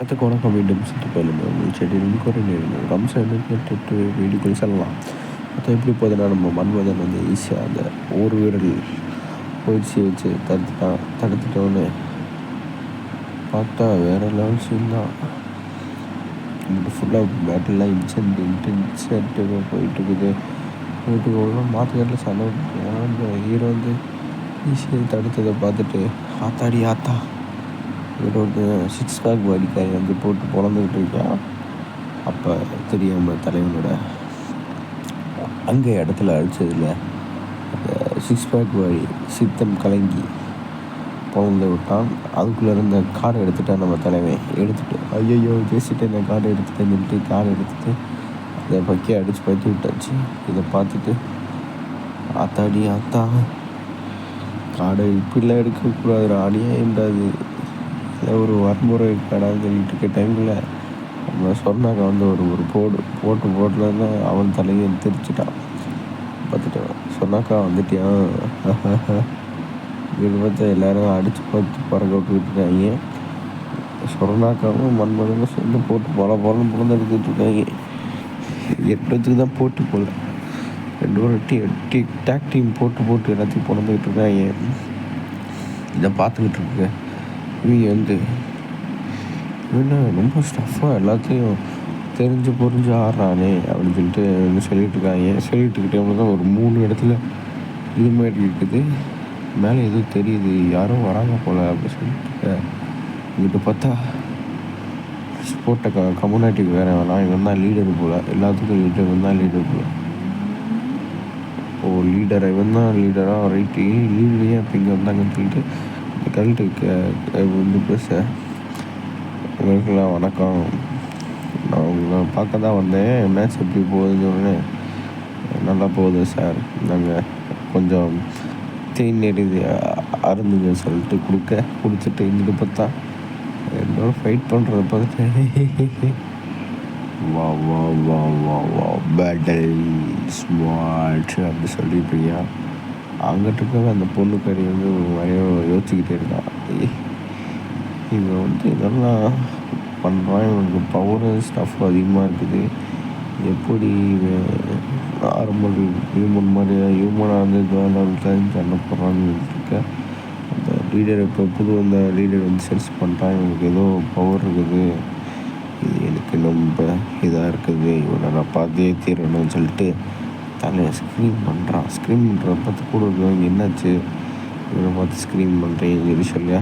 வணக்கம் வணக்கம் மீண்டும் சுற்றுப்பயணம் உங்கள் செடியில் குறை நேரம் ரம்சான் கேட்டு வீடுகள் செல்லலாம் மொத்தம் எப்படி போகுதுன்னா நம்ம மன்மதன் வந்து ஈஸியாக அந்த ஒரு வீரல் பயிற்சி வச்சு தடுத்துட்டான் தடுத்துட்டோன்னு பார்த்தா வேறு லெவல் சீன் தான் ஃபுல்லாக மேட்டெல்லாம் இன்சென்ட் இன்டென்சென்ட்டு போயிட்டு இருக்குது போயிட்டு ஒவ்வொரு மாற்றுக்காட்டில் செலவு ஏன்னா அந்த ஹீரோ வந்து ஈஸியாக தடுத்ததை பார்த்துட்டு ஆத்தாடி ஆத்தா இவர் சிக்ஸ் பேக் பாடிக்காரி வந்து போட்டு பிறந்துக்கிட்டு இருக்கான். அப்போ தெரியாமல் தலைவனோட அங்கே இடத்துல அடித்ததில் சிக்ஸ் பேக் பாடி சித்தம் கலங்கி பிறந்து விட்டான். அதுக்குள்ளே இருந்த கார்டை எடுத்துட்டான் நம்ம தலைவன். எடுத்துட்டு ஐயோ பேசிட்டு இந்த கார்டை எடுத்துட்டேன்னு சொல்லிட்டு கார்டை எடுத்துட்டு அதை பக்கியை அடித்து பற்றி விட்டாச்சு. இதை பார்த்துட்டு ஆத்தாடி ஆத்தா காடை இப்படிலாம் எடுக்கக்கூடாது அநியாயம்டாது இல்லை ஒரு வரமுறை கடான்னு சொல்லிட்டு இருக்க டைமில் நம்ம சொன்னாங்க வந்து ஒரு ஒரு போடு போட்டு போட்டுலன்னா அவன் தலையை தெரிச்சிட்டான் பார்த்துட்டான் சொன்னாக்கா வந்துட்டியான் இது பார்த்தா எல்லோரும் அடித்து பார்த்து பறக்க விட்டுக்கிட்டு இருக்காங்க. சொன்னாக்காவும் மண்மனும் சேர்ந்து போட்டு போல போலன்னு புலந்து எடுத்துக்கிட்டு இருக்காங்க எட்டுத்துக்கு தான் போட்டு போல. ரெண்டு ஒரு டீ டீ டேக் டீம் போட்டு போட்டு எல்லாத்தையும் புலந்துக்கிட்டு இருக்காங்க. இதை பார்த்துக்கிட்டு இருக்கேன் இவங்க வந்து. என்ன ரொம்ப ஸ்டஃப்பாக எல்லாத்தையும் தெரிஞ்சு புரிஞ்சு ஆடுறானே அப்படின்னு சொல்லிட்டு வந்து சொல்லிட்டு இருக்காங்க. சொல்லிட்டு இருக்கிட்டே தான் ஒரு மூணு இடத்துல இது மாதிரி இருக்குது. மேலே எதுவும் தெரியுது. யாரும் வராங்க போல் அப்படின்னு சொல்லிட்டு இங்கிட்ட பார்த்தா போட்ட க கம்யூனிட்டிக்கு வேறு வேணாம். இவன் தான் லீடர் போல். எல்லாத்துக்கும் லீடர் இவன் தான் லீடர் போல். ஓ லீடர் இவன் தான் லீடராக ரைட்டு லீடரையே இப்போ இங்கே வந்தாங்கன்னு சொல்லிட்டு இந்த கல்ட்டுக்கு வந்து பேச. உங்களுக்கெல்லாம் வணக்கம். நான் உங்களை பார்க்க தான் வந்தேன். மேட்ச் எப்படி போகுதுன்னு உடனே நல்லா போகுது சார் நாங்கள் கொஞ்சம் தேன் நெறிது அருந்துங்க சொல்லிட்டு கொடுக்க கொடுத்துட்டு இங்கிட்டு பார்த்தா என்னோட ஃபைட் பண்ணுறத பார்த்துட்டு வா வா வா வா வா பேட்டல் ஸ்மார்ட் அப்படி சொல்லிட்டு இருக்கியா? அங்கிட்டு இருக்கவே அந்த பொண்ணு பேர் வந்து நிறைய யோசிச்சுக்கிட்டே இருக்கான் இவன் வந்து இதெல்லாம் பண்ணுறான் இவனுக்கு பவர் ஸ்டஃப் அதிகமாக இருக்குது. எப்படி நார்மல் ஹியூமன் மாதிரி ஹியூமனாக வந்து ஜோலாவுக்கு சண்டை போடுறான்னு இருக்க. அந்த லீடர் இப்போ புது அந்த லீடர் வந்து சர்ச் பண்ணுறான் இவனுக்கு ஏதோ பவர் இருக்குது. இது எனக்கு ரொம்ப இதாக இருக்குது. இவனை நான் பார்த்தே தீரணும்னு சொல்லிட்டு தலையை ஸ்க்ரீம் பண்ணுறான் ஸ்க்ரீம் பண்ணுற பார்த்து கூட இருக்கவங்க என்னாச்சு? இவனை பார்த்து ஸ்க்ரீம் பண்ணுறேன் சொல்லி சொல்லியா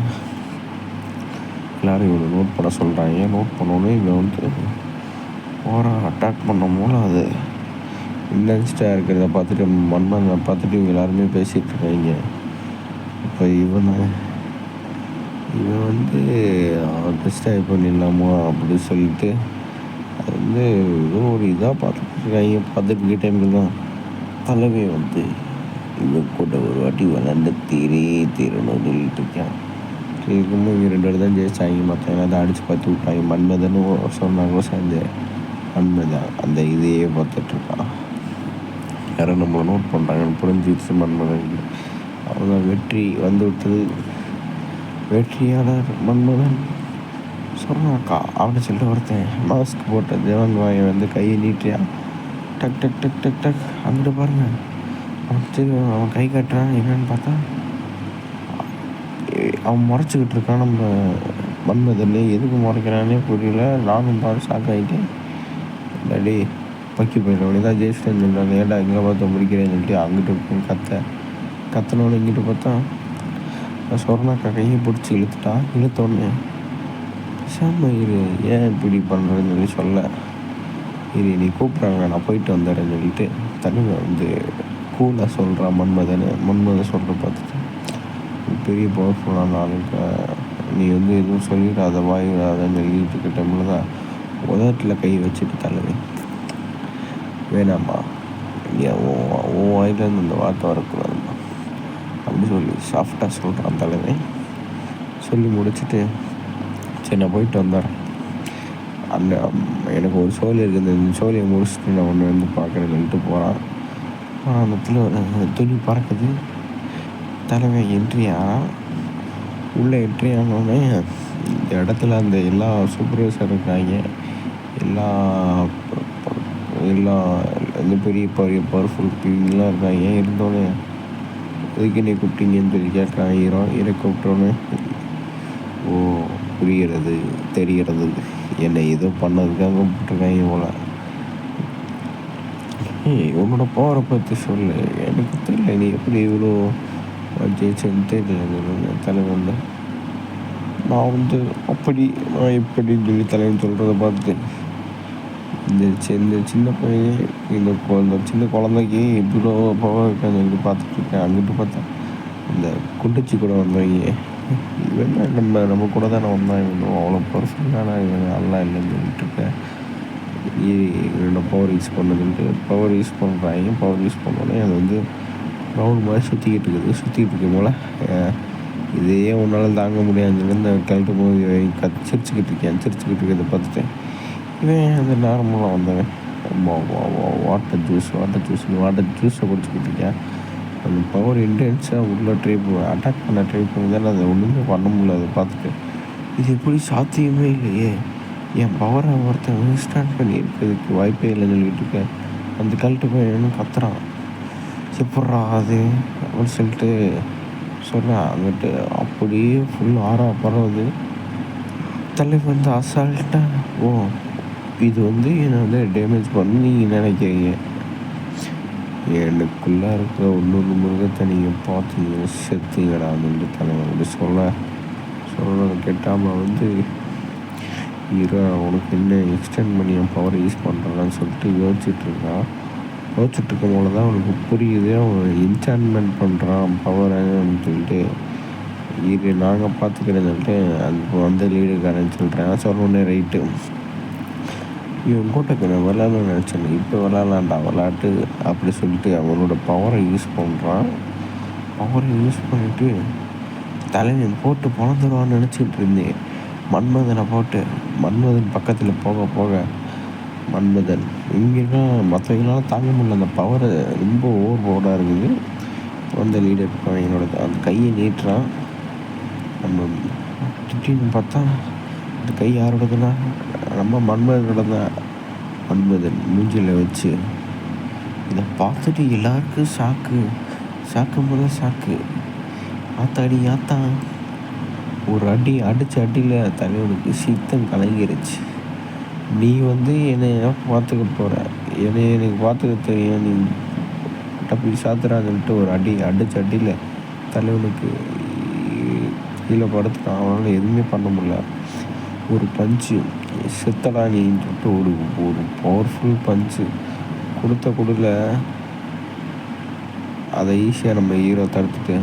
எல்லோரும் இவனை நோட் பண்ண சொல்கிறாங்க நோட் பண்ணோன்னே இவன் வந்து ஓரம் அட்டாக் பண்ண மூலம் அது. இன்டென்ஸ்டாக இருக்கிறத பார்த்துட்டு மன்மனை பார்த்துட்டு இவங்க எல்லாருமே பேசிகிட்டு இருக்காங்க. இப்போ இவனை இவன் வந்து டிஸ்டர்ப் பண்ணிடலாமா அப்படின்னு சொல்லிட்டு அது வந்து ஏதோ ஒரு இதாக பார்த்துட்டு இருக்காங்க. பார்த்துட்டு இருக்க டைமில் தான். தலைவி வந்து இவன் கூட ஒரு வாட்டி விளாண்டு தீரே தீரணும்னு சொல்லிட்டு இருக்கான். இருக்கும்போது இவங்க ரெண்டு பேர் தான் ஜெயிச்சாங்க மற்றவங்க அதை அடித்து பார்த்து விட்டாங்க. மன்மதன்னு சொன்னாங்க சேர்ந்து. மன்மதன் அந்த இதையே பார்த்துட்ருக்கான் யாரும் நம்மளை நோட் பண்ணுறாங்கன்னு புரிஞ்சிடுச்சு மன்மதன் அவன் வெற்றி வந்து விட்டது. வெற்றியாளர் மன்மதன். சொன்னாக்கா அவனை சொல்லிட்டு ஒருத்தன் மாஸ்க் போட்ட தேவன் வாயை வந்து கையை நீட்டியா? டக் டக் டக் டக் டக். அங்கிட்டு பாருங்க. அவன் அவன் கை காட்டுறான் என்னன்னு பார்த்தா அவன் முறைச்சிக்கிட்டு இருக்கான். நம்ம மன்மதன் எதுக்கு முறைக்கிறானே புரியல. நானும் பாரு ஷாக் ஆகிட்டேன் டே பக்கி போயிடும் தான் ஜெயிச்சிட்டேன்னு சொல்கிறாங்க ஏடா இங்கே பார்த்து முடிக்கிறேன்னு சொல்லிட்டு அங்கிட்டு கத்த. கத்தனோட இங்கிட்டு பார்த்தா சொர்ணாக்கா கையை பிடிச்சி இழுத்துட்டா இழுத்தோடனே சாம இரு. ஏன் இப்படி பண்ணுறதுன்னு சொல்லி சொல்ல இது நீ கூப்பிட்றாங்க நான் போயிட்டு வந்துடுறேன்னு சொல்லிட்டு தனிமை வந்து கூலாக சொல்கிறான் மன்மதன் மன்மதன் சொல்கிற பார்த்துட்டு பெரிய பவர்ஃபுல்லான ஆளுக்கு நீ வந்து எதுவும் சொல்லிடாத வாயிடாதன்னு சொல்லிட்டு இருக்க டைமில் தான் உதட்டில் கை வச்சுட்டு தலைவி வேணாம்மா. ஏன் உன் வாயிலேருந்து இந்த வார்த்தை வரக்கூடாதுமா அப்படி சொல்லி சாஃப்டாக சொல்கிறான் தலைவன். சொல்லி முடிச்சுட்டு சரி நான் போயிட்டு வந்துடுறேன். அந்த எனக்கு ஒரு சோழி இருக்குது. இந்த சோழியை முடிச்சுட்டு நான் ஒன்று வந்து பார்க்குறேன் சொல்லிட்டு போகிறான் அந்த ஒரு துணி பறக்குது. தலைமை என்ட்ரி ஆனால் உள்ளே என்ட்ரி ஆனோடனே இந்த இடத்துல அந்த எல்லா சூப்பர்வைசர் இருக்காங்க. எல்லா எல்லா இந்த பெரிய பெரிய பவர்ஃபுல் பீங்கெலாம் இருக்காங்க. இருந்தோடனே எதுக்கு என்னை கூப்பிட்டீங்கன்னு சொல்லி கேட்குறான் ஹீரோ. ஹீரோ கூப்பிட்டோன்னே ஓ புரிகிறது தெரிகிறது. என்னை ஏதோ பண்ணதுக்காக போட்டிருக்காங்க இவ்வளோ ஏய் உன்னோட பவரை பற்றி சொல்லு. எனக்கு தெரியல நீ எப்படி இவ்வளோ ஜெயிச்சேன்னு தெரியல தலைவன் நான் வந்து அப்படி நான் இப்படின்னு சொல்லி தலைவன் சொல்கிறத பார்த்து இந்த இந்த சின்ன பையன் இந்த இந்த சின்ன குழந்தைக்கு இவ்வளோ பவர் இருக்கான்னு சொல்லி பார்த்துட்டு இருக்கேன். அங்கிட்டு பார்த்தா இந்த குண்டச்சி கூட வந்தவங்க. இவன் தான் நம்ம நம்ம கூட தானே வந்தான் இவனும் அவ்வளோ பர்ஃபெக்டான இவன் நல்லா இல்லைன்னு சொல்லிட்டு இருக்கேன் பவர் யூஸ் பண்ணுதுன்ட்டு பவர் யூஸ் பண்ணுறாங்க பவர் யூஸ் பண்ணோடனே அது வந்து ரவுண்ட் மாதிரி சுற்றிக்கிட்டு இருக்குது. சுற்றிக்கிட்டு இருக்கும் போல். இதையே உன்னால் தாங்க முடியாதுன்னு இந்த கிளட்டு போது கத் சிரிச்சுக்கிட்டு இருக்கேன். சிரிச்சுக்கிட்டு இருக்கிறத பார்த்துட்டேன் இவன் அந்த நார்மலாக வந்தவன். Water juice water juice water ஜூஸை குடிச்சிக்கிட்டு இருக்கேன். அந்த பவர் இன்டென்ஸாக உள்ளே ட்ரை அட்டாக் பண்ண ட்ரை பண்ணி தானே அதை ஒன்றுமே பண்ண முடியல அதை பார்த்துட்டு. இது எப்படி சாத்தியமே இல்லையே. என் பவரை ஒருத்தன் இன்ஸ்டாண்ட் பண்ணி இருக்கிறதுக்கு வாய்ப்பே இல்லைன்னு சொல்லிட்டு இருக்கேன். அந்த கழட்டு போய் என்ன கத்துறான். எப்பட்றா அது அப்படின்னு சொல்லிட்டு சொன்னேன் அங்கிட்டு அப்படியே ஃபுல் ஆறா பரவுது தலை வந்து அசால்ட்டாக ஓ இது வந்து என்னை வந்து டேமேஜ் பண்ணி நீங்கள் நினைக்கிறீங்க. எனக்குள்ளே இருக்கிற இன்னொரு மிருகத்தை நீங்கள் பார்த்தீங்கன்னா செத்துங்கடா அப்படின்னு தலைவன் அப்படி சொல்ல சொல்கிறத கேட்டாமல் வந்து ஹீரோ உனக்கு என்ன எக்ஸ்டெண்ட் பண்ணி என் பவரை யூஸ் பண்ணுறான்னு சொல்லிட்டு யோசிச்சுட்ருக்கான் யோசிச்சுட்ருக்கும் போது தான் அவனுக்கு புரியுது அவன் என்சான்மெண்ட் பண்ணுறான் பவரைன்னு சொல்லிட்டு. இது நாங்கள் பார்த்துக்கிறேன்னு சொல்லிட்டு அது வந்து லீடுக்காரன்னு சொல்கிறேன் சொன்னோடனே ரைட்டு இவன் கூட நான் விளாட்ணும்னு நினச்சேன். இப்போ விளாட்லான்டா விளாட்டு அப்படி சொல்லிட்டு அவனோட பவரை யூஸ் பண்ணுறான் பவரை யூஸ் பண்ணிவிட்டு தலைவன் போட்டு பிறந்துருவான்னு நினச்சிக்கிட்டு இருந்தேன். மன்மதனை போட்டு மன்மதன் பக்கத்தில் போக போக மன்மதன் இங்கெல்லாம் மற்றவங்களால தாங்க முடியல. அந்த பவரை ரொம்ப ஓவர் பவராக இருக்குது. அந்த லீடர் என்னோட அந்த கையை நீட்டுறான். நம்ம திட்டின்னு பார்த்தா அந்த கை யாரோடதுன்னா நம்ம மன்மதனோட தான் மன்மதன் மூஞ்சியில் வச்சு இதை பார்த்துட்டு எல்லாருக்கும் சாக்கு சாக்கு முதல் சாக்கு ஆத்தாடி ஆத்தா. ஒரு அடி அடித்த அடியில் தலைவனுக்கு சித்தம் கலங்கிருச்சு. நீ வந்து என்னை பார்த்துக்க போகிற என்னை எனக்கு பார்த்துக்க தெரியும். நீ டப்பி சாத்துறாங்கன்ட்டு ஒரு அடி அடிச்ச அடியில் தலைவனுக்கு கீழே படுத்துட்டான். அவனால் எதுவுமே பண்ண முடியல. ஒரு பஞ்சு. செத்தடா நீன்னு சொல்லிட்டு ஒரு ஒரு பவர்ஃபுல் பஞ்சு. கொடுத்த கொடுல அதை ஈஸியாக நம்ம ஹீரோ தடுத்துட்டு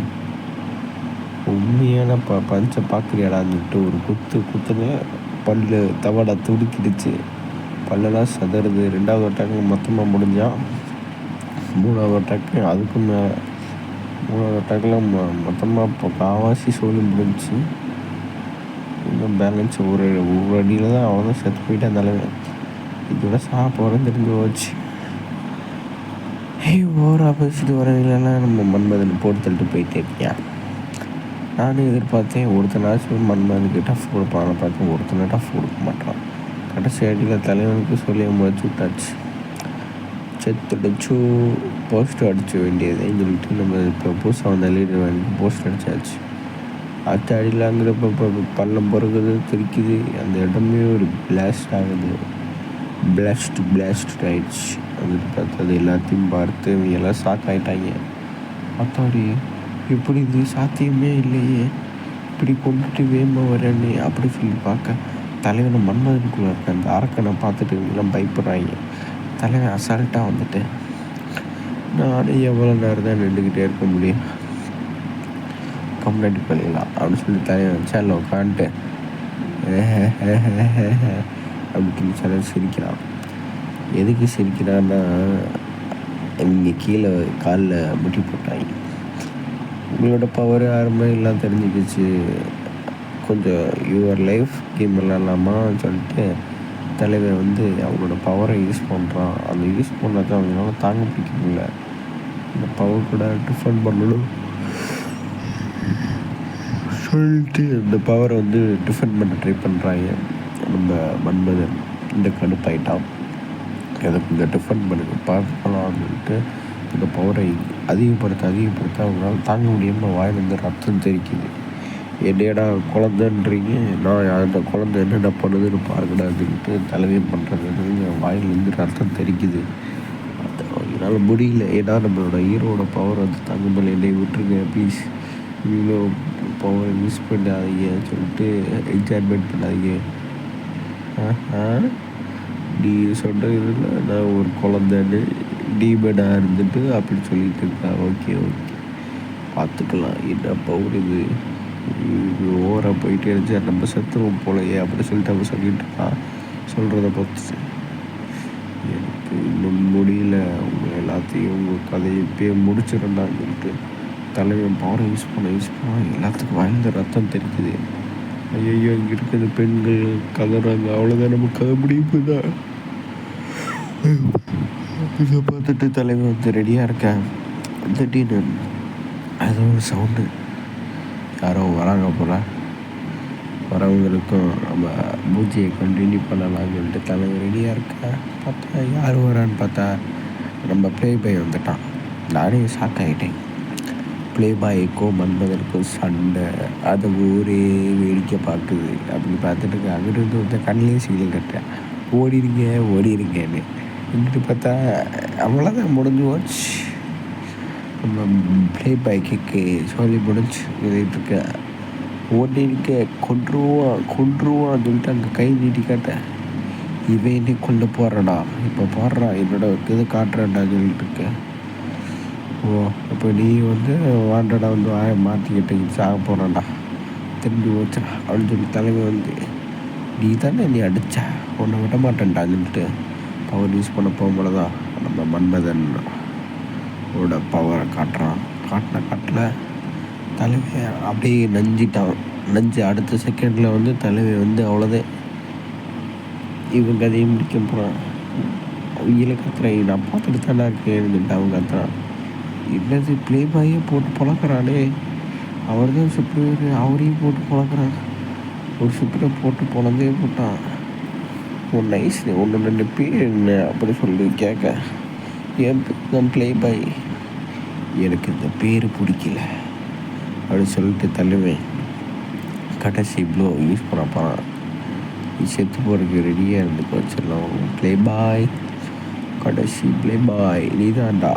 உண்மையான ப பஞ்சை பார்க்குறியாடான்னு சொல்லிட்டு ஒரு குத்து குத்துன பல்லு தவடை துடுக்கிடுச்சு. பல்லெல்லாம் சதறுது. ரெண்டாவது அட்டாக்கு மொத்தமாக முடிஞ்சான் மூணாவது அட்டாக்கு அதுக்கும் மேலே மூணாவது அட்டாக்கில் மொத்தமாக இப்போ காவாசி சோழி முடிஞ்சிச்சு. இன்னும் பேலன்ஸ் ஒரு ஒரு அடியில் தான் அவ்வளோதான் செத்து போயிட்டான் தலைவன் இதோட சாக தெரிஞ்சு போச்சு. ஏய் ஓவராக பேசிட்டு வரவில்லாம் நம்ம மன்மதன் போட்டு தள்ளிட்டு போயிட்டே இருக்கியா? நானும் எதிர்பார்த்தேன் ஒருத்தனாச்சும் மன்மதனுக்கு டஃப் கொடுப்பான்னு பார்த்தேன் ஒருத்தனை டஃப் கொடுக்க மாட்டான். கடைசி அடியில் தலைவனுக்கு சொல்லி முடிச்சு விட்டாச்சு. செத்துடிச்சு போஸ்ட் அடிச்ச வேண்டியதுன்னு சொல்லிட்டு நம்ம இப்போ புதுசாக வந்த லீடர் வேண்டி போஸ்ட் அடிச்சாச்சு. அடுத்த அடியில் அங்கிறப்ப இப்போ பள்ளம் பிறகுது தெரிக்குது. அந்த இடமே ஒரு பிளாஸ்ட் ஆகுது. பிளாஸ்ட் பிளாஸ்ட் ஆயிடுச்சு. வந்துட்டு பார்த்தது எல்லாத்தையும் பார்த்து இவங்க எல்லாம் ஷாக் ஆகிட்டாங்க பார்த்தாடி இப்படி இது சாத்தியமே இல்லையே. இப்படி கொண்டுட்டு வேகமாக வரேன்னு அப்படி சொல்லி பார்க்க தலைவனை மன்மதனுக்குள்ளே இருக்க அந்த அரக்கனை பார்த்துட்டு எல்லாம் பயப்படுறாங்க. தலைவன் அசால்ட்டாக வந்துட்டு நானே எவ்வளோ நேரம் தான் நின்றுக்கிட்டே இருக்க முடியும்? கம்ப்ளைண்ட் பண்ணிடலாம். அப்படின்னு சொல்லி தலைவன் சேரில் உட்காந்துட்டு அப்படின்னு சொல்லி சிரிக்கிறான். எதுக்கு சிரிக்கிறான்னா இங்கே கீழே காலில் முட்டி போட்டாங்க. உங்களோட பவர் யாருமே எல்லாம் தெரிஞ்சுக்கிச்சு. கொஞ்சம் யுவர் லைஃப் கேம் விளாட்லாமா சொல்லிட்டு தலைவர் வந்து அவங்களோட பவரை யூஸ் பண்ணுறான் அந்த யூஸ் பண்ணாதான் அவங்களால தாங்க பிடிக்க முடியல. இந்த பவர் கூட டிஃபன் பண்ணணும். சொல்லிட்டு இந்த பவரை வந்து டிஃபெண்ட் பண்ண ட்ரை பண்ணுறாங்க நம்ம மன்மதன். இந்த கடுப்பாயிட்டான். அதை கொஞ்சம் டிஃபெண்ட் பண்ணுங்க. பார்க்கலாம்னுட்டு இந்த பவரை அதிகப்படுத்த அதிகப்படுத்த அவங்களால தாங்க முடியாமல் வாயிலிருந்து ரத்தம் தெரிக்குது என்னடா குழந்தைன்றீங்க? நான் அந்த குழந்தை என்னென்ன பண்ணுதுன்னு பாருங்கடா அப்படின்ட்டு தலைமையும் பண்ணுறது வாயிலிருந்து ரத்தம் தெரிக்குது என்னால் முடியல. ஏன்னா நம்மளோட ஹீரோட பவர் வந்து தங்க முடியல என்னை விட்டுருங்க ப்ளீஸ் இவ்வளோ பவரை மிஸ் பண்ணாதீங்க. சொல்லிட்டு என்ஜாய்மெண்ட் பண்ணாதீங்க. ஆஹா. நீ சொல்கிறது நான் ஒரு குழந்தைன்னு டீமனாக இருந்துட்டு அப்படி சொல்லிட்டு இருக்கேன். ஓகே ஓகே பார்த்துக்கலாம். என்ன பவர் இது இது ஓவராக போயிட்டே இருந்துச்சு. நம்ம செத்துருவோம் போலையே அப்படி சொல்லிட்டு அவன் சொல்லிட்டு இருக்கான். சொல்கிறத பார்த்து எனக்கு இன்னும் முடியல. அவங்க எல்லாத்தையும் உங்கள் கதையை இப்பயே முடிச்சிடண்டான்னு சொல்லிட்டு. தலைவன் பவரை யூஸ் பண்ண யூஸ் பண்ண எல்லாத்துக்கும் வாழ்ந்த ரத்தம் தெரிக்குது. ஐயோ இங்கே இருக்கிற பெண்கள் கதறாங்க. அவ்வளோதான் நம்ம கதை முடிவு தான். இதை பார்த்துட்டு தலைவன் வந்து ரெடியாக இருக்கேன். திடீர்னு அது ஒரு சவுண்டு யாரோ வராங்க போல. வரவங்களுக்கும் நம்ம பூஜையை கண்டினியூ பண்ணலாம்னு சொல்லிட்டு தலைவர் ரெடியாக இருக்கேன் பார்த்தா யார் வரான்னு பார்த்தா நம்ம ப்ளே பை வந்துட்டான். நானே ஷாக் ஆகிட்டேன் ப்ளே பாய்க்கும் மன்மதனுக்கும் சண்டை. அதை ஊரே வேடிக்கை பார்க்குது. அப்படி பார்த்துட்டு அங்கிட்டு வந்து கண்ணிலே சீலம் கட்டேன் ஓடிடுங்க ஓடிடுங்கன்னு இங்கிட்டு பார்த்தா அவ்வளோதான் முடிஞ்சு போச்சு. நம்ம ப்ளே பாய்க்கு சொல்லி முடிஞ்சு இருக்கேன் ஓடிருக்க கொன்றுவான் கொன்றுவான் சொல்லிட்டு அங்கே கை நீட்டி காட்டேன் இவன் என்னை கொண்டு போடுறடா இப்போ போடுறான். என்னோட இது காட்டுறேன்டா சொல்லிட்டு இருக்கேன் ஓ இப்போ நீ வந்து வாண்டடா வந்து வாய மாற்றிக்கிட்டு சாக போகிறான்டா திரும்பி ஓச்சுடா அப்படின்னு சொல்லி தலைமை வந்து நீ தானே நீ அடித்த உன்னை விட மாட்டேன்டா சொல்லிட்டு பவர் யூஸ் பண்ண போகும்போது தான் நம்ம மன்மதன் ஓட பவரை காட்டுறான். காட்டின காட்டில் தலைமை அப்படியே நஞ்சிட்டான். நஞ்சு அடுத்த செகண்டில் வந்து தலைமை வந்து அவ்வளோதான் இவன் கதையை முடிக்க போகிறான் இயல கத்துறேன். நான் பார்த்துட்டு தானே இருக்கேன் அவன் கத்துறான். என்னது ப்ளே பாயே போட்டு பழக்கிறாளே. அவர் தான் சுப்ரியர் அவரையும் போட்டு பழக்கிறார் ஒரு சுப்ரை போட்டு பொழந்தே போட்டான். ஒரு நைஸ் ஒன்று ரெண்டு பேர் என்ன அப்படி சொல்லி கேட்க. என் ப்ளே பாய் எனக்கு இந்த பேர் பிடிக்கல. அப்படி சொல்லிட்டு தள்ளுவேன். கடைசி இவ்வளோ யூஸ் பண்ண போகிறான் நீ செத்து போகிறதுக்கு ரெடியாக இருந்து வச்சிடலாம் ப்ளே பாய் கடைசி ப்ளே பாய் நீ தான்டா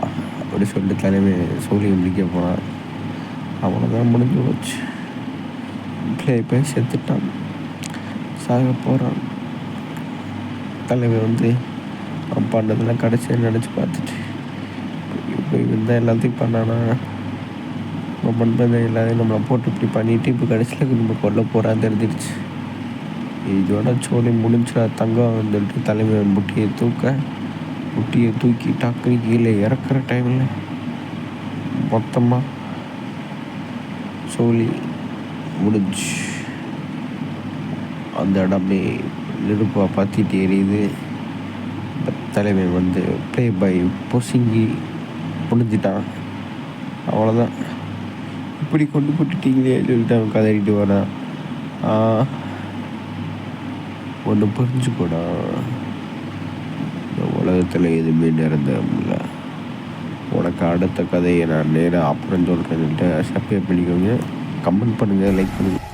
அப்படி சொல்லிட்டு தலைமை சோழியை முடிக்க போனான். அவ்வளோதான் முடிஞ்சு போச்சு. ப்ளே போய் செத்துட்டான். சாக போகிறான் தலைமை வந்து அவன் பண்ணதெல்லாம் கடைசியாக நினச்சி பார்த்துட்டு இப்போ இவன் தான் எல்லாத்தையும் பண்ணானா? நம்ம மண்பதை எல்லாத்தையும் நம்மளை போட்டு இப்படி பண்ணிட்டு இப்போ கடைசியில் நம்ம கொல்ல போகிறான்னு தெரிஞ்சிருச்சு. இதோட சோழி முடிஞ்சா தங்கம் வந்துட்டு தலைமை முட்டியை தூக்க குட்டியை தூக்கி டக்குனு கீழே இறக்குற டைமில் மொத்தமாக சோழி முடிஞ்சு அந்த இடமே நெருப்பாக பார்த்திட்டு எரியுது. தலைமை வந்து ப்ளே பை பொசுங்கி முடிஞ்சிட்டான் அவ்வளோதான் இப்படி கொண்டு போட்டுட்டீங்களே சொல்லிட்டு அவன் கதறிட்டு வரான் ஒன்று புரிஞ்சுக்கூடா. உலகத்தில் எதுவுமே நிரந்தரமில்ல உனக்கு அடுத்த கதையை நான் நேராக அப்புறம் சொல்கிறேன்ட்டு சப்ஸ்கிரைப் பண்ணிக்கோங்க. கமெண்ட் பண்ணுங்கள் லைக் பண்ணுங்கள்